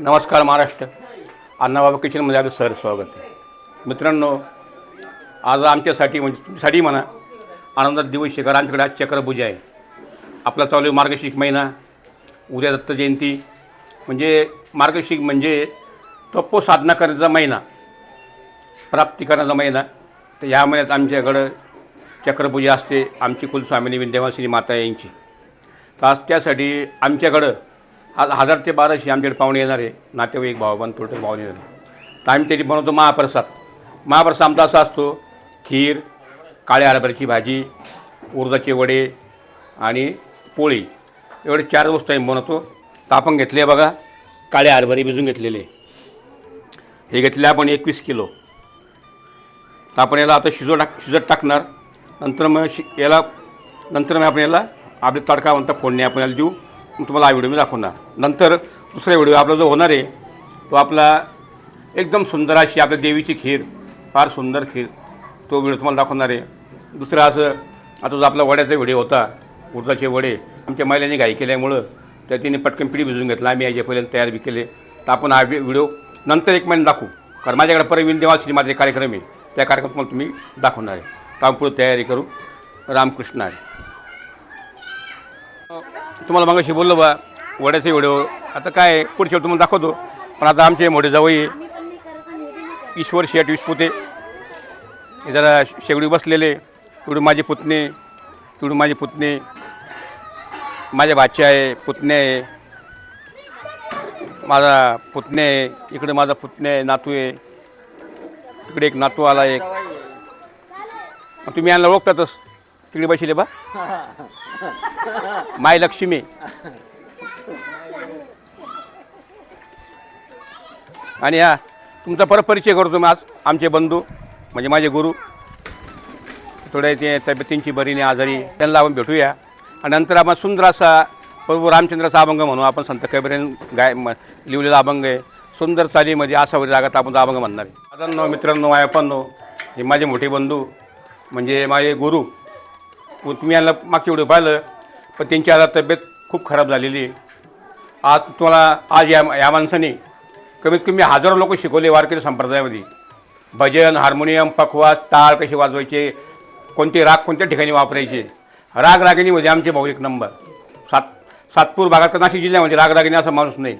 नमस्कार महाराष्ट्र. अण्णाबाबा किचनमध्ये आपलं सर स्वागत आहे. मित्रांनो आज आमच्यासाठी म्हणजे तुमच्यासाठी म्हणा आनंदात दिवस शिकार आमच्याकडे आज चक्रपूजा आहे. आपला चालू आहे मार्गशीर्ष महिना. उद्या दत्त जयंती. म्हणजे मार्गशीर्ष म्हणजे तप्पो साधना करण्याचा महिना. प्राप्ती करण्याचा महिना. तर ह्या महिन्यात आमच्याकडं चक्रपूजा असते. आमची कुलस्वामिनी विद्यावासिनी माता यांची. तर आज त्यासाठी आमच्याकडं आज हजार ते बाराशे आमच्याकडे पाहुणे येणार आहे. नातेवाईक भावबंद टोटल पाहुणे येणार आहे. तर आम्ही त्याची बनवतो महाप्रसाद. महाप्रसाद आमचा असा असतो खीर काळ्या हरभऱ्याची भाजी उर्दाचे वडे आणि पोळी. एवढे चार वस्तू आम्ही बनवतो. तर आपण घेतले बघा काळे हरभरे भिजून घेतलेले. हे घेतले आपण एकवीस किलो. तर आपण याला आता शिजव टाक शिजत टाकणार. नंतर मग शि याला नंतर मग आपण याला आपले तडका म्हणता फोडणी आपण याला देऊ. तुम्हाला हा व्हिडिओ मी दाखवणार. नंतर दुसरा व्हिडिओ आपला जो होणार आहे तो आपला एकदम सुंदर अशी आपल्या देवीची खीर फार सुंदर खीर तो व्हिडिओ तुम्हाला दाखवणार आहे. दुसरं असं आता जो आपला वड्याचा व्हिडिओ होता उडदाचे वडे आमच्या महिलांनी घाई केल्यामुळं त्या तिने पटकन पिढी भिजून घेतला आम्ही याच्या पहिल्यांदा तयार बी केले. तर आपण हा व्हिडिओ नंतर एक महिना दाखवू. कारण माझ्याकडे परवीन देवा माझे कार्यक्रम आहे त्या कार्यक्रमात तुम्ही दाखवणार आहे. तर आपण पुढे तयारी करू. रामकृष्ण आहे. तुम्हाला मगाशी बोललो बा वड्याचे व्हिडिओ. आता काय आहे, पुढच्या तुम्हाला दाखवतो. पण आता आमचे मोठे जावई ईश्वर शेट विस्पुते जरा शेगडी बसलेले तिकडून माझे पुतणे तिकडून माझे पुतणे. माझ्या भाचे आहे पुतणे आहे. माझा पुतणे आहे इकडे माझा पुतणे आहे नातू आहे. तिकडे एक नातू आला एक. तुम्ही यांना ओळखतातच. तिकडे बसले बा. माय लक्ष्मी आणि हा तुमचा परत परिचय करतो मी आज आमचे बंधू म्हणजे माझे गुरु. थोड्या ते तब्येतींची बरी नाही आजारी. त्यांना आपण भेटूया. आणि नंतर आपण सुंदर असा प्रभू रामचंद्राचा अभंग म्हणू. आपण संत कबीरेन गाय लिहिलेला अभंग आहे. सुंदर चालीमध्ये आसावरी जागात आपण तो अभंग म्हणणार आहे. दादांनो मित्रांनो आयपांनो हे माझे मोठे बंधू म्हणजे माझे गुरु. व तुम्ही यांना मागच्या व्हिडिओ पाहिलं पण त्यांची आता तब्येत खूप खराब झालेली आहे. आज तुम्हाला आज या या माणसाने कमीत कमी हजारो लोक शिकवले वारकरी संप्रदायामध्ये. भजन हार्मोनियम पखवाज टाळ कसे वाजवायचे कोणते राग कोणत्या ठिकाणी वापरायचे. राग रागिणीमध्ये म्हणजे आमचे भाऊ एक नंबर. सात सातपूर भागात तर नाशिक जिल्ह्यामध्ये राग रागिणी असा माणूस नाही.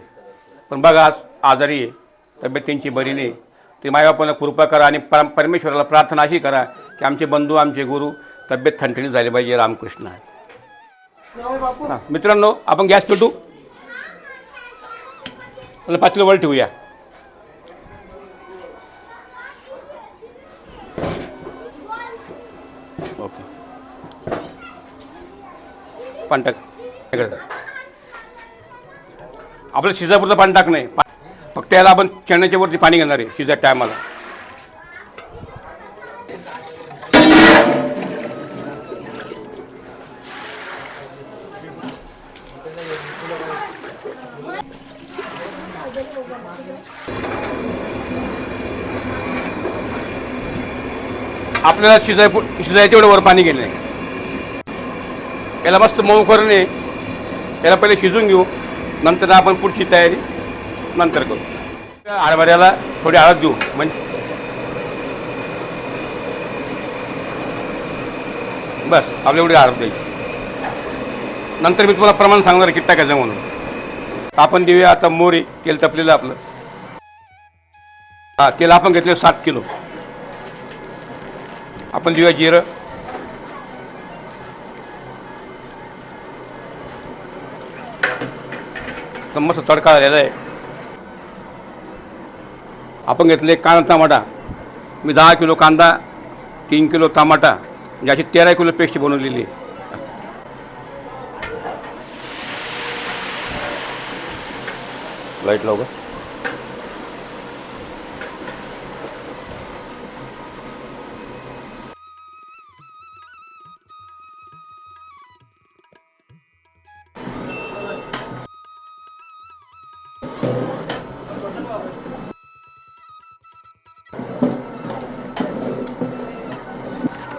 पण बघा आज आजारी आहे तब्येत त्यांची बरी नाही. ते मायबापांना कृपा करा आणि परमेश्वराला प्रार्थना अशी करा की आमचे बंधू आमचे गुरु तब्येत थंडणी झाली पाहिजे रामकृष्ण आहे. मित्रांनो आपण गॅस पेटू? मला पाच किलो वर ठेवूया. ओके. पाणी टाक. आपलं शिजापुरतं पाणी टाक नाही फक्त याला आपण चण्याच्या वरती पाणी घेणार आहे शिजा टायमाला आपल्याला शिजाय शिजायचे एवढं वर पाणी गेलं याला मस्त मऊ करणे याला पहिले शिजून घेऊ. नंतर आपण पुढची तयारी नंतर करू. हरभऱ्याला थोडी हळद देऊ. म्हणजे बस आपल्या एवढी हळद द्यायची. नंतर मी तुम्हाला प्रमाण सांगणार किती टाकायचं म्हणून. आपण देऊया आता मोरी तेल तपलेलं आपलं. हां तेल आपण घेतलं सात किलो. आपण देऊया जिरं. तर मस्त तडका झालेला आहे. आपण घेतले कांदा टमाटा. मी दहा किलो कांदा तीन किलो टमाटा म्हणजे अशी तेरा किलो पेस्ट बनवलेली आहे. लाइट लावू का?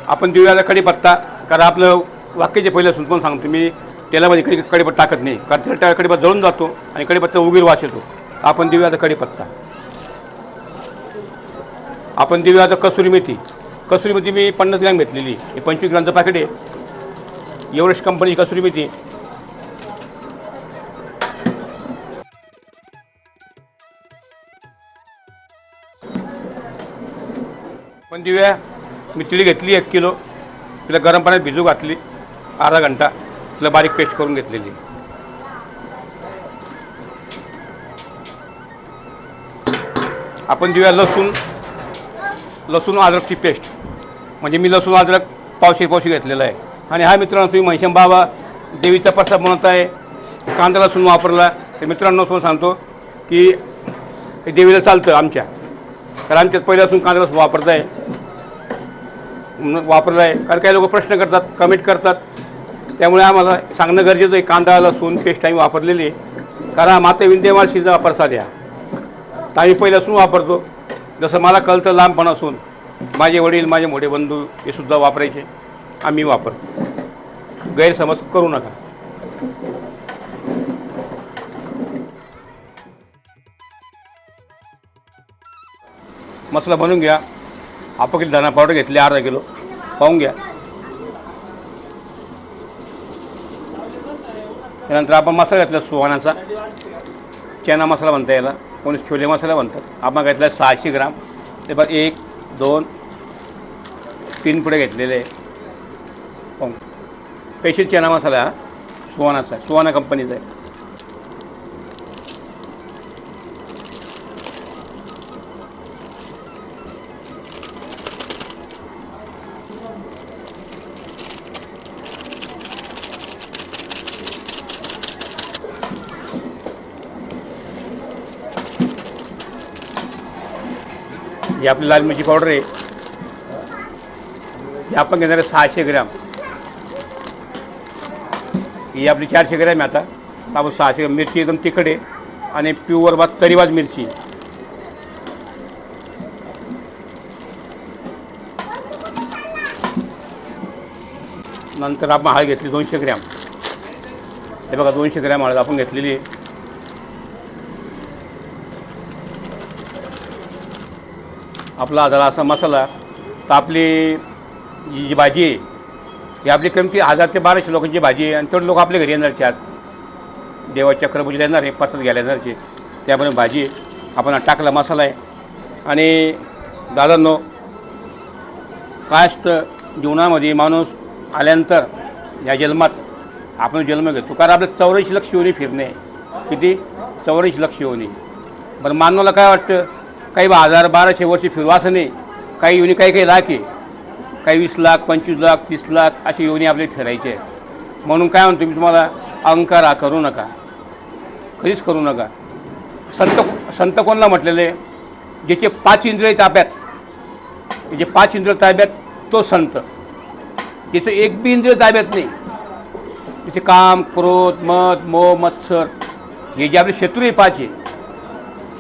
आपण देऊया कढीपत्ता कारण आपलं वाक्याचे पहिले असून पण सांगतो मी. तेलामध्ये कडी कडीपत्ता टाकत नाही. कारण तेल त्या कडीपत्ता जळून जातो आणि कडीपत्ता उगीर वास येतो. आपण देऊया आता कढीपत्ता. आपण देऊया आता कसुरी मेथी. कसुरी मेथी मी पन्नास ग्रॅम घेतलेली. हे पंचवीस ग्रॅमचं पॅकेट आहे. एवढीच कंपनी कसुरी मेथी. पण देऊया. मी तिळी घेतली एक किलो. तिला गरम पाण्यात भिजू घातली. अर्धा घंटा. तिला बारीक पेस्ट करून घेतलेली. आपण देऊया लसूण. लसूण अद्रकची पेस्ट. म्हणजे मी लसूण अद्रक पावशी पावशी घेतलेलं आहे. आणि हा मित्रांनो तुम्ही म्हैशम बाबा देवीचा प्रसाद म्हणत आहे. कांदा लसूण वापरला. तर मित्रांनो तुम्हाला सांगतो की हे देवीला चालतं आमच्या. कारण आमच्यात पहिल्यापासून कांदा लसूण वापरत आहे वापरला आहे कारण काही लोक प्रश्न करतात कमेंट करतात. त्यामुळे आम्हाला सांगणं गरजेचं आहे कांदा लसूण पेस्ट आम्ही वापरलेली आहे. कारण हा माता विंध्यमाळशीचा प्रसाद आहे तर आम्ही पहिल्यासून वापरतो. जसं मला कळतं लांबपणासून माझे वडील माझे मोठे बंधू हे सुद्धा वापरायचे. आम्ही वापरतो. गैरसमज करू नका. मसाला बनवून घ्या. आपण दाणा पावडर घेतली अर्धा किलो. पाहून घ्या. त्यानंतर आपण मसाला घातला सुहानाचा. चना मसाला म्हणता याला. कोणी छोले मसाला म्हणतात. आपण घेतला सहाशे ग्राम. ते बघ एक दोन तीन पुढे घेतलेले. आहे स्पेशल चना मसाला हा सुहानाचा सुहाना कंपनीचा आहे. ही आपली लाल मिरची पावडर आहे. ही आपण घेणार आहे सहाशे ग्रॅम. ही आपली चारशे ग्रॅम आहे आता. आपण सहाशे ग्रॅम. मिरची एकदम तिखट आहे. आणि प्युअर बा तरीवाज मिरची. नंतर आपण हळद घेतली दोनशे ग्रॅम. हे बघा दोनशे ग्रॅम हळद आपण घेतलेली आहे. आपला झाला असा मसाला तर आपली ही जी भाजी आहे ही आपली कमती हजार ते बाराशे लोकांची भाजी आहे आणि तेवढे लोक आपल्या घरी येणारचे आज. देवाच्या चक्रपूजेला येणार आहे पसंत घ्यायला येणारचे त्यामुळे भाजी आपण टाकला मसाला आहे. आणि दादांनो काय असतं जीवनामध्ये माणूस आल्यानंतर या जन्मात आपण जन्म घेतो. कारण आपलं चौऱ्याऐंशी लक्ष येऊन फिरणे. किती? चौऱ्याऐंशी लक्ष येऊन बरं मानवाला काय वाटतं? काही बा हजार बाराशे वर्ष फिरवासने काही योनी काही काही लाख आहे. काही वीस लाख पंचवीस लाख तीस लाख अशी योनी आपले फिरायचे आहे. म्हणून काय म्हणतो मी तुम्हाला अहंकार करू नका. कधीच करू नका. संत संत कोणला म्हटलेले? ज्याचे पाच इंद्रिय ताब्यात जे पाच इंद्रिय ताब्यात तो संत. ज्याचं एक बी इंद्रिय ताब्यात नाही. त्याचे काम क्रोध मत मोह मत्सर हे जे आपले शत्रू आहे पाच आहे.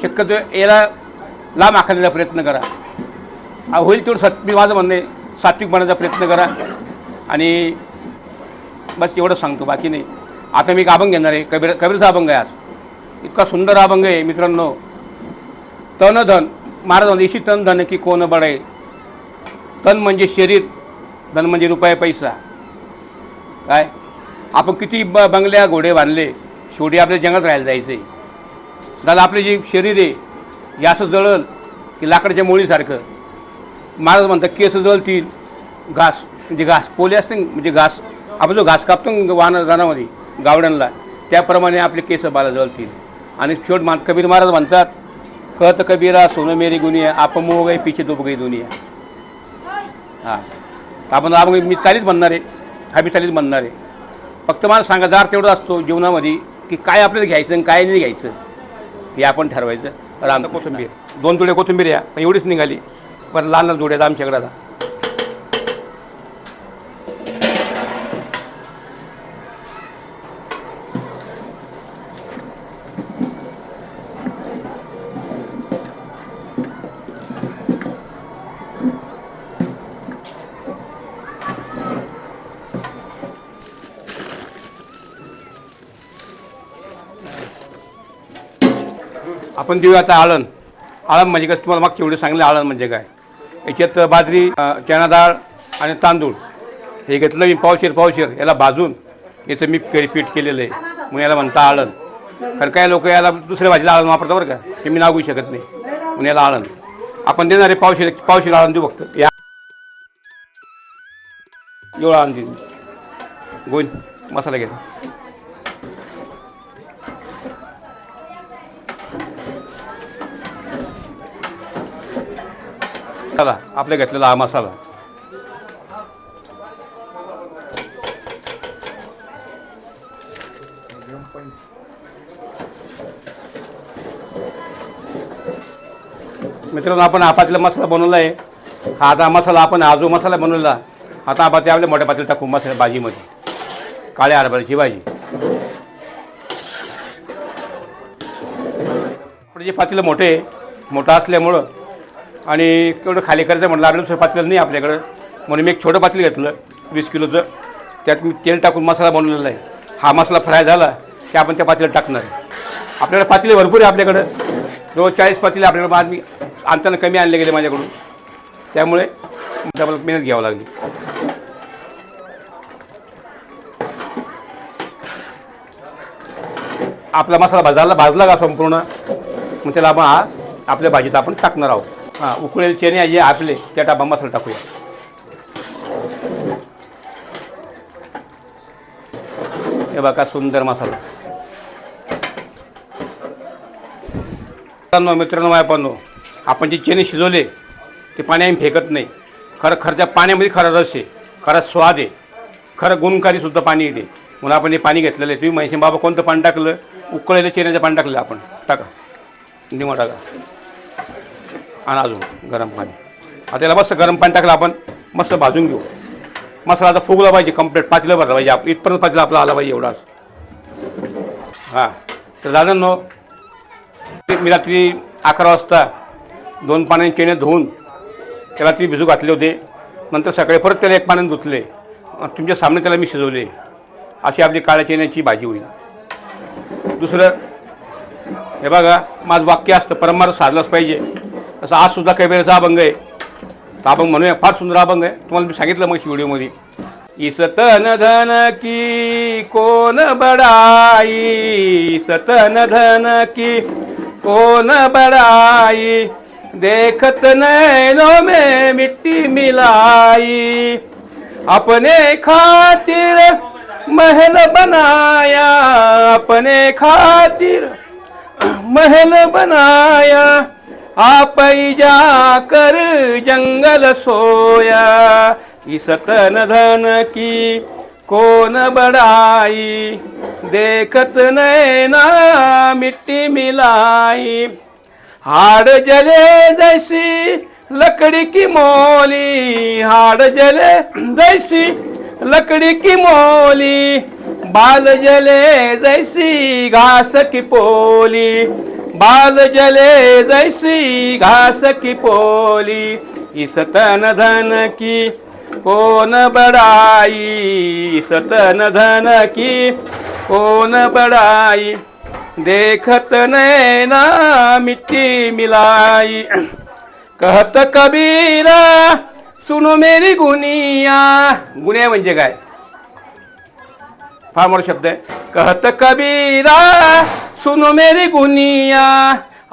शक्यतो याला लांब आखण्याचा प्रयत्न करा. होईल तेवढं सत् मी माझं म्हणणं आहे सात्विक बनण्याचा प्रयत्न करा. आणि बस एवढं सांगतो बाकी नाही. आता मी एक अभंग घेणार आहे कबीर कबीरचा अभंग आहे आज. इतका सुंदर अभंग आहे मित्रांनो. तन धन महाराज म्हणते इशी तन धन की कोण बडाय तन म्हणजे शरीर धन म्हणजे रुपये पैसा. काय? आपण किती ब बंगल्या घोडे बांधले शेवटी आपल्या जंगलात राहायला जायचं आहे दादा आपले जे शरीर आहे हे असं जळल की लाकडाच्या मोळीसारखं. महाराज म्हणतात केस जळतील घास म्हणजे घास पोले असते म्हणजे घास आपण जो घास कापतो वाहन रानामध्ये गावड्यांना त्याप्रमाणे आपले केस बाला जळतील. आणि शेवट मान कबीर महाराज म्हणतात खत कबीरा सोनं मेरी गुनिया आपमो गई पिछे दुब गई दुनिया. हां. आपण आपण मी चालीच म्हणणार आहे हा बी चालीच म्हणणार आहे. फक्त मला सांगा जार तेवढं असतो जीवनामध्ये की काय आपल्याला घ्यायचं आणि काय नाही घ्यायचं हे आपण ठरवायचं. राम कोथिंबीर. दोन तुडे कोथिंबीर या पण एवढीच निघाली. पण लहान लहान जोड्या आमच्याकडे आता. आपण देऊ आता आळण. आळण म्हणजे कसं तुम्हाला मागच्या एवढे सांगले आळण म्हणजे काय? याच्यात बाजरी चणा डाळ आणि तांदूळ. हे घेतलं मी पावशेर पावशेर. याला भाजून याचं मी पीठ केलेलं आहे. मग याला म्हणता आळण. कारण काय लोक याला दुसऱ्या भाजीला आळण वापरतात बरं का? ते मी नागू शकत नाही. म्हणून याला आळण. आपण देणारे पावशेर पावशेर आळण देऊ फक्त. या. एवढं आळण देऊ गोविंद मसाला घ्या चला आपल्या घेतलेला हा मसाला. मित्रांनो आपण हा मसाला बनवला आहे हा आता मसाला आपण हा जो मसाला बनवला आता आपण ते आपल्या मोठ्या पातेला टाकू मसाला भाजीमध्ये. काळ्या हरभऱ्याची भाजी. आपण जे पातेलं मोठे मोठं असल्यामुळं आणि एवढं खाली करायचं म्हटलं आपल्याला दुसरं पातेलं नाही आपल्याकडं. म्हणून मी एक छोटं पातेलं घेतलं वीस किलोचं. त्यात मी तेल टाकून मसाला बनवलेला आहे. हा मसाला फ्राय झाला की आपण त्या पातेल्यात टाकणार आहे. आपल्याकडे पातेले भरपूर आहे आपल्याकडं. जवळ चाळीस पातेले आपल्याकडे आज मी आणताना कमी आणले गेले माझ्याकडून. त्यामुळे डबल मेहनत घ्यावं लागली. आपला मसाला भाजायला भाजला का संपूर्ण? मग त्याला आपण हा आपल्या भाजीत आपण टाकणार आहोत. हां उकळेल चणे जे आपले त्या टाबा मसाला टाकूया. हे बघा सुंदर मसाला. मित्रांनो मित्रांनो मायापांनो आपण जे चेने शिजवले ते पाणी आम्ही फेकत नाही. खरं खरं त्या पाण्यामध्ये खरा रस आहे. खरा स्वाद आहे. खरं गुणकारीसुद्धा पाणी येते. म्हणून आपण हे पाणी घेतलेलं आहे. तुम्ही म्हैसे बाबा कोणतं पाणी टाकलं? उकळलेलं चेन्याचं पाणी टाकलं आपण. टाका. निमा टाका आणि अजून गरम पाणी. आता याला मस्त गरम पाणी टाकलं आपण मस्त भाजून घेऊ. मसाला आता फुगला पाहिजे कंप्लीट पाचलं भरलं पाहिजे आप इथपर्यंत पाचलं आपला आला पाहिजे एवढाच हां. तर दादांनो मी रात्री अकरा वाजता दोन पाण्याने केणे धुवून त्याला रात्री भिजू घातले होते. नंतर सकाळी परत त्याला एक पाण्याने धुतले. तुमच्या सामने त्याला मी शिजवले. अशी आपली काळ्या चेण्याची भाजी होईल. दुसरं हे बघा माझं वाक्य असतं परंपरा साधलंच पाहिजे. तसं आज सुद्धा कबीरचा अभंग आहे. तर अभंग म्हणूया फार सुंदर अभंग आहे. तुम्हाला मी सांगितलं मग व्हिडिओमध्ये. इसतन धन की कोण बडाई सतन धन की कोण बड़ाई देखत नैनो में मिट्टी मिलाई। अपने खातिर महल बनाया अपने खातिर महल बनाया। आप जा जाकर जंगल सोया इस तन धन की कोन बड़ाई देखत नैना मिट्टी मिलाई। हाड़ जले जैसी लकड़ी की मोली हाड़ जले जैसी लकड़ी की मोली बाल जले जैसी घास की पोली। बाल जले जैसी घास की पोली इस तन धन की कौन बड़ाई सतन धन की कौन बड़ाई देखत नैना मिट्टी मिलाई। कहत कबीरा सुनो मेरी गुनिया। गुन्हे म्हणजे काय? फार मोठा शब्द आहे कहत कबीरा, सुनो मेरी गुनिया,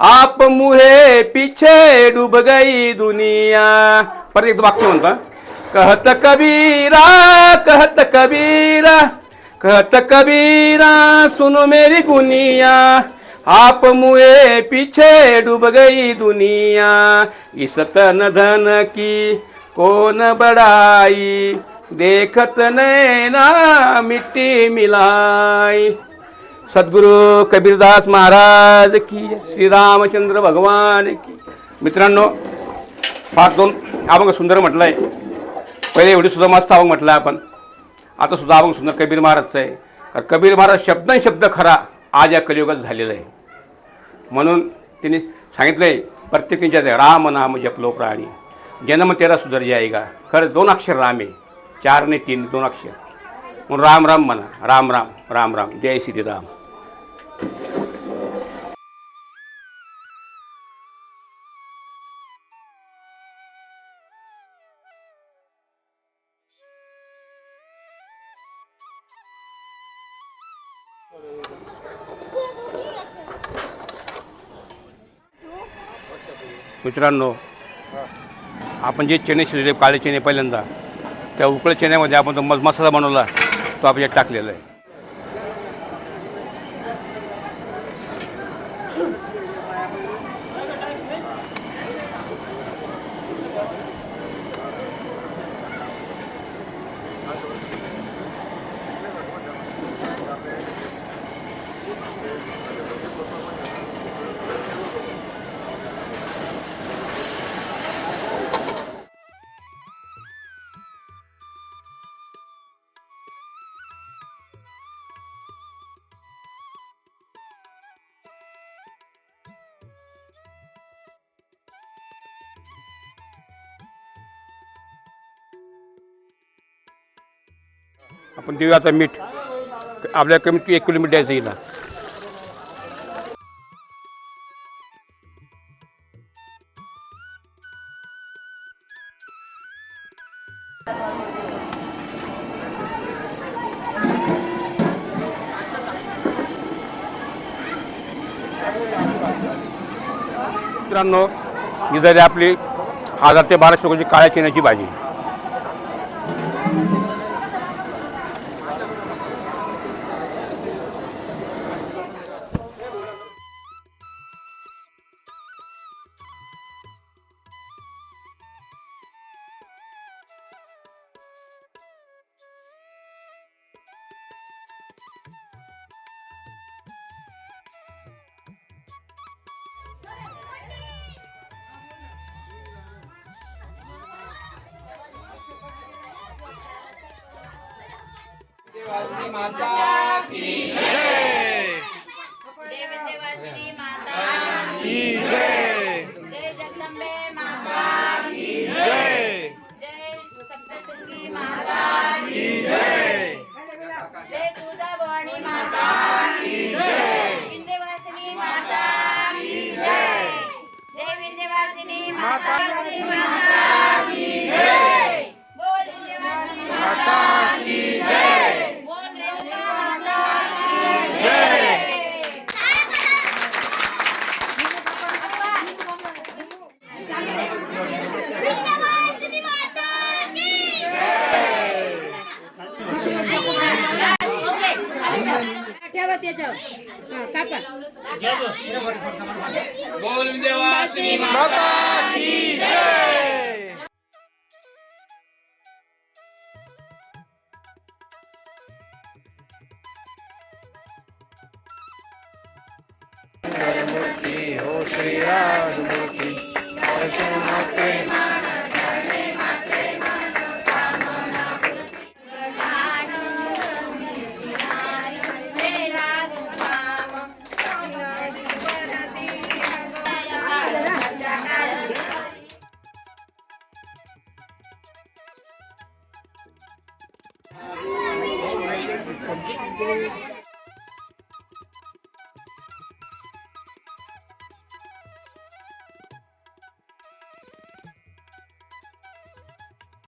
आप मुहे पीछे डूब गई दुनिया। परत एकदा वाक्य म्हणतो. कहत कबीरा कहत कबीरा कहत कबीरा, सुनो मेरी गुनिया, आप मुए पीछे डूब गई दुनिया। इस तन धन की कौन बड़ाई? देखत नैना मिट्टी मिलाई। सद्गुरु कबीरदास महाराज की श्री रामचंद्र भगवान की। मित्रांनो फार दोन अभंग सुंदर म्हटलं आहे पहिले एवढी सुद्धा मस्त अभंग म्हटलं आहे आपण. आता सुद्धा अभंग सुंदर कबीर महाराजचं आहे. कारण कबीर महाराज शब्द शब्द खरा आज या कलियुगात झालेला आहे. म्हणून तिने सांगितलं आहे प्रत्येक त्यांच्या राम नाम जपलो प्राणी. जन्म तेरा सुधर जाईगा खरं दोन अक्षर राम आहे. चार नाही तीन दोन अक्षर. म्हणून राम राम म्हणा. राम राम राम राम. जय श्री राम मित्रांनो आपण जे चेन्नई शिजले काळे चेने पहिल्यांदा त्या उकळ्या चण्यामध्ये आपण तो मसाला बनवला तो आपण यात टाकलेला आहे. आपण देऊ आता मीठ. आपल्या कमीत कमी एक किलो मीठ द्यायचं हिला. मित्रांनो ही झाली आपली हजार ते बाराशे रुपयाची काळ्या चण्याची भाजी. जय